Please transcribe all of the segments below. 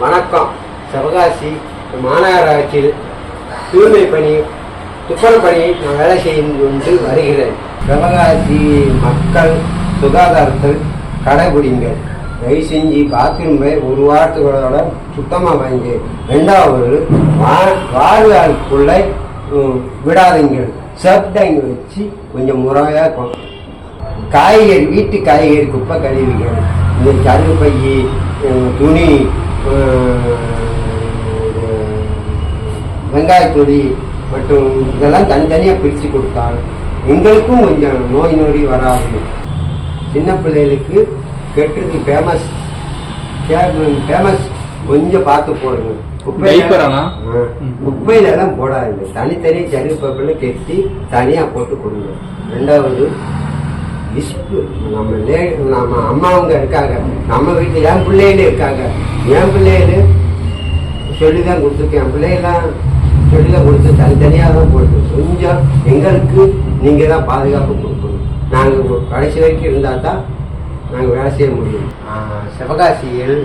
வணக்கம். சிவகாசி மாநகராட்சியில் தூய்மை பணி துப்புரவு பணியை நான் வேலை செய்து கொண்டு வருகிறேன். சிவகாசி மக்கள் சுகாதாரத்தில் கடைபிடிங்கள் தயவு செஞ்சு பாத்ரூமை ஒரு வாரத்துகளோட சுத்தமாக வாங்கி. ரெண்டாவது வா வாழ்வாளுக்குள்ளே விடாதீங்கள். சப்டைங்க வச்சு கொஞ்சம் முறையாக காய்கறி வீட்டு காய்கறி குப்பை கழுவிகள். இந்த கருப்பை துணி வெங்காயத்தொடி மற்றும் இதெல்லாம் தனித்தனியாக பிரித்து கொடுத்தால் எங்களுக்கும் கொஞ்சம் நோய் நொடி வராது. சின்ன பிள்ளைகளுக்கு கெட்டுறது ஃபேமஸ் ஃபேமஸ் கொஞ்சம் பார்த்து போடுங்க. குப்பையில எல்லாம் போடாதீங்க. தனித்தனி ஜரிப்பப்பில் கெட்டி தனியாக போட்டு கொடுங்க. ரெண்டாவது இஸ்பு நம்ம லே நம்ம அம்மாவங்க இருக்காங்க. நம்ம வீட்டில் என் பிள்ளைன்னு இருக்காங்க. என் பிள்ளைகள் சொல்லி தான் கொடுத்துருக்கேன். என் பிள்ளைகளாம் சொல்லி தான் கொடுத்து தனித்தனியாக தான் போட்டு கொஞ்சம் எங்களுக்கு நீங்கள் தான் பாதுகாப்பு கொடுக்கணும். நாங்கள் கடைசி வரைக்கும் இருந்தால் தான் நாங்கள் வேலை செய்ய முடியும். சிவகாசியில்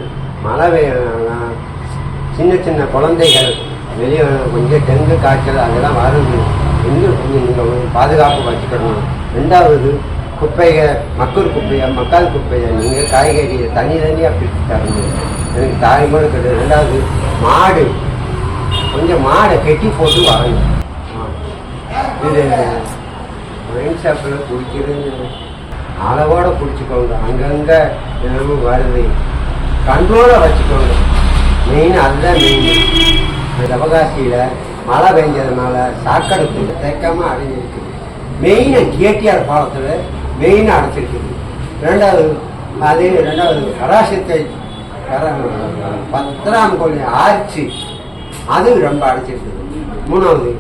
மழை பெய்யலாம் சின்ன சின்ன குழந்தைகள் வெளியே கொஞ்சம் டெங்கு காய்ச்சல் அதெல்லாம் வருது. இன்னும் கொஞ்சம் நீங்கள் பாதுகாப்பு வச்சுக்கணும். ரெண்டாவது குப்பைகள் மக்கள் குப்பையை மக்கால் குப்பையை நீங்கள் காய்கறியை தனி தனியாக பிரித்து தரணும் எனக்கு தாய்மொழி கிடையாது. ரெண்டாவது மாடு. கொஞ்சம் மாடை கெட்டி போட்டு வாங்கணும் இது ஒயின் ஷாப்பில் குடிக்கிறது அளவோடு குடிச்சுக்கோங்க. அங்கங்கே எதுவும் வருது. கண்ட்ரோலாக வச்சுக்கோங்க. மெயின் அதுதான் மெயின் அந்த அவகாசியில் மழை பெஞ்சதுனால சாக்கடை தேக்காமல் அடைஞ்சிருக்கு மெயினாக கேடிஆர் பாலத்தில் மெயினாக அடைச்சிருக்குது ரெண்டாவது அது ரெண்டாவது கலாசத்தை பத்திராம் கோழி ஆர்ச்சி அது ரொம்ப அடைச்சிருக்குது மூணாவது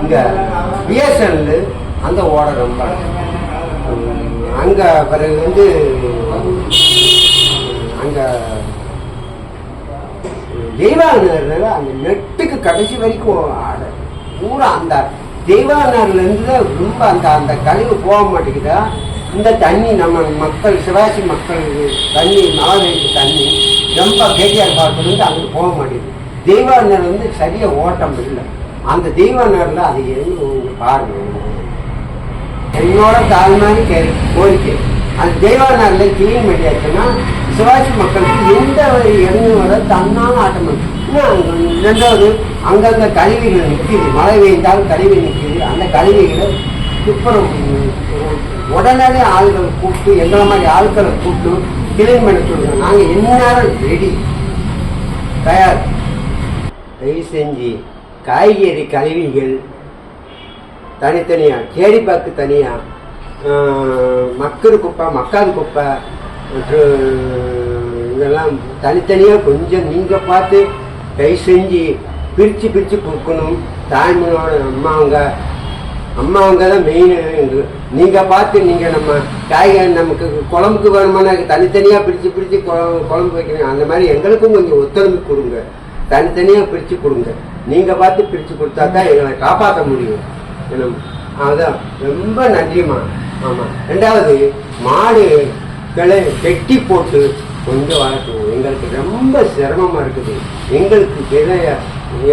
இங்கே பிஎஸ்என்எல் அந்த ஓடை ரொம்ப அங்கே பிறகு வந்து அங்கே தெய்வானர்ல அந்த நெட்டுக்கு கடைசி வரைக்கும் ஆட- பூரா அந்த தெய்வாநகர்லேருந்து ரொம்ப அந்த அந்த கழிவு போக மாட்டேங்குதா? இந்த தண்ணி நம்ம மக்கள் சிவாசி மக்கள் தண்ணி மழை தண்ணி ரொம்ப கேடிஆர் பார்க்கறது அங்கே போக மாட்டேங்குது. தெய்வானர் வந்து சரியாக ஓட்டம் இல்லை. அந்த தெய்வானர்ல அது எங்கே பாருங்க. என்னோட தாழ்மையான கே கோரிக்கை. அந்த தேவானார்ல கிளீன் பண்ணியாச்சுன்னா சிவாஜி மக்களுக்கு எந்த ஒரு எண்ணம் தன்னால் தன்னால ஆட்டம் ரெண்டாவது அங்கங்கே கழிவுகள் நிற்கிது மழை பெய்ந்தால் கழிவு நிற்கிது அந்த கழிவுகளை துப்புரம் உடனே ஆள்களை கூப்பிட்டு எல்லா மாதிரி ஆட்களை கூப்பிட்டு கிளீன் பண்ண சொல்லுங்க நாங்கள் எந்நேரம் ரெடி தயார். தயவு செஞ்சு காய்கறி கழிவுகள் தனித்தனியாக கேரிப்பாக்கு தனியாக மக்கள் குப்பை மக்கால் குப்பை மற்றும் இதெல்லாம் தனித்தனியாக கொஞ்சம் நீங்கள் பார்த்து கை செஞ்சு பிரித்து பிரித்து கொடுக்கணும். தாய்மையோட அம்மாவங்க அம்மாவங்க தான் மெயின் நீங்கள் பார்த்து நீங்கள் நம்ம காய்கறி நமக்கு குழம்புக்கு வேணுமானா தனித்தனியாக பிரித்து பிரித்து குழம்பு வைக்கணும் அந்த மாதிரி எங்களுக்கும் கொஞ்சம் ஒத்துழைப்பு கொடுங்க. தனித்தனியாக பிரித்து கொடுங்க. நீங்கள் பார்த்து பிரித்து கொடுத்தா தான் எங்களை காப்பாற்ற முடியும். என்ன அதான். ரொம்ப நன்றிம்மா. ஆமாம் ரெண்டாவது மாடு கிளை கெட்டி போட்டு கொஞ்சம் வளர்க்கணும் எங்களுக்கு ரொம்ப சிரமமாக இருக்குது. எங்களுக்கு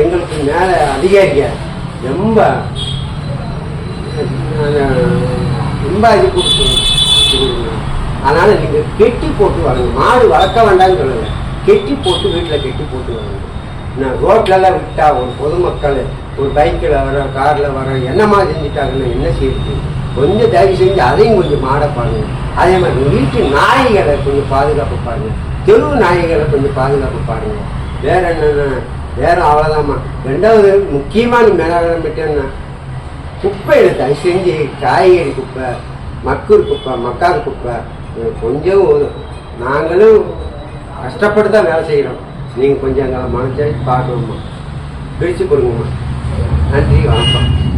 எங்களுக்கு மேலே அதிகாரியாக ரொம்ப ரொம்ப இது கொடுத்துருங்க அதனால் நீங்கள் கெட்டி போட்டு வாங்க மாடு வளர்க்க வேண்டாம்னு சொல்லலை. கெட்டி போட்டு வீட்டில் கெட்டி போட்டு வாங்க நான் ரோட்லலாம் விட்டால் ஒரு பொதுமக்கள் ஒரு பைக்கில் வர காரில் வர என்னமா செஞ்சுட்டாங்கன்னு என்ன செய்யுது கொஞ்சம் தயவு செஞ்சு அதையும் கொஞ்சம் மாட பாருங்க. அதே மாதிரி வீட்டு நாய்களை கொஞ்சம் பாதுகாப்பு பாருங்க. தெரு நாய்களை கொஞ்சம் பாதுகாப்பு பாருங்க. வேற என்னென்ன வேற அவ்வளோதாம்மா ரெண்டாவது முக்கியமான மேலாளர் மட்டும் குப்பை எடுத்து தயவு செஞ்சு காய்கறி குப்பை மக்கூர் குப்பை மக்காத குப்பை. கொஞ்சம் ஒரு- நாங்களும் கஷ்டப்பட்டு தான் வேலை செய்கிறோம் நீங்கள் கொஞ்சம் எங்களை மனசாச்சு பார்க்கணுமா பிரித்து கொடுங்கம்மா. நன்றி வணக்கம்.